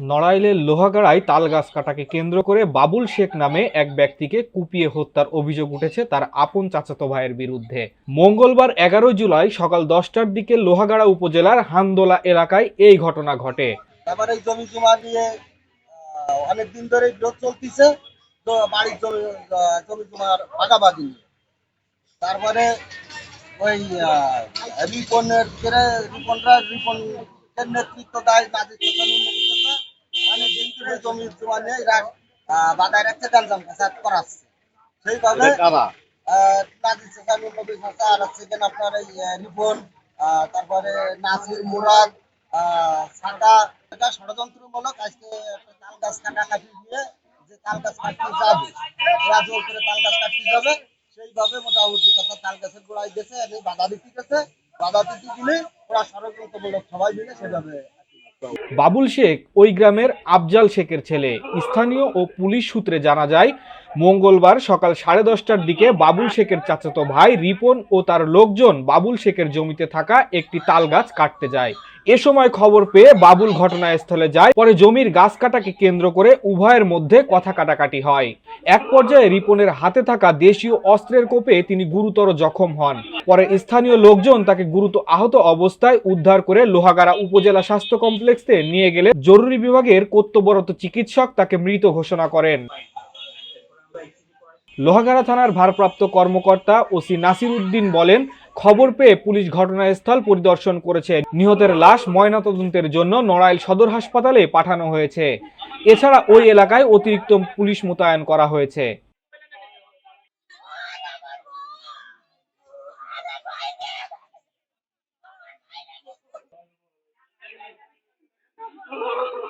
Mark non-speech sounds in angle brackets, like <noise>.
নড়াইলের লোহাগাড়ায় তাল গাছ কাটাকে কেন্দ্র করে বাবুল শেখ নামে এক ব্যক্তিকে কুপিয়ে হত্যার অভিযোগ উঠেছে তার আপন চাচাতো ভাইয়ের বিরুদ্ধে। মঙ্গলবার এগারো জুলাই সকাল দশটার দিকে লোহাগাড়া উপজেলার হান্দোলা এলাকায় এই ঘটনা ঘটে। এই জমি জমা নিয়ে অনেক দিন ধরে বিরোধ চলতেছে তো বাড়ির জমি জমি জমার ভাগাভাগি তারপরে ওই আহ, রিপনের ছেড়ে রিপনের নেতৃত্ব দেয় উন্নতি। অনেক দিন ধরে জমি জমা নিয়ে এরা বাধায় গাঞ্জাম ফাসাদ করাচ্ছে। সেইভাবে উন্নতি আর হচ্ছে কিনা আপনার এই তারপরে নাসির মুরাদ এটা ষড়যন্ত্রমূলক। আজকে তাল গাছ কাটাকাটি দিয়ে যে তাল গাছ কাটতে যাবে জোর করে তাল গাছ কাটতে যাবে। সেইভাবে মোটামুটি কথা তাল গাছের গোড়ায় গেছে বাধা দিতে গেছে। বাবুল শেখ ওই গ্রামের আফজাল শেখের ছেলে। স্থানীয় ও পুলিশ সূত্রে জানা যায় মঙ্গলবার সকাল সাড়ে দশটার দিকে বাবুল শেখের চাচাতো ভাই রিপন ও তার লোকজন বাবুল শেখের জমিতে থাকা একটি তাল গাছ কাটতে যায়। এ সময় খবর পেয়ে বাবুল ঘটনাস্থলে যায়, পরে জমির গাছ কাটাকে কেন্দ্র করে উভয়ের মধ্যে কথা কাটাকাটি হয়। এক পর্যায়ে রিপনের হাতে থাকা দেশীয় অস্ত্রের কোপে তিনি গুরুতর জখম হন। পরে স্থানীয় লোকজন তাকে গুরুতর আহত অবস্থায় উদ্ধার করে লোহাগাড়া উপজেলা স্বাস্থ্য কমপ্লেক্সে নিয়ে গেলে জরুরি বিভাগের কর্তব্যরত চিকিৎসক তাকে মৃত ঘোষণা করেন। লোহাগাড়া থানার ভারপ্রাপ্ত কর্মকর্তা ওসি নাসির উদ্দিন বলেন, খবর পেয়ে পুলিশ ঘটনাস্থল পরিদর্শন করেছে। নিহতের লাশ ময়নাতদন্তের জন্য নড়াইল সদর হাসপাতালে পাঠানো হয়েছে। এছাড়া ওই এলাকায় অতিরিক্ত পুলিশ মোতায়েন করা হয়েছে। <laughs>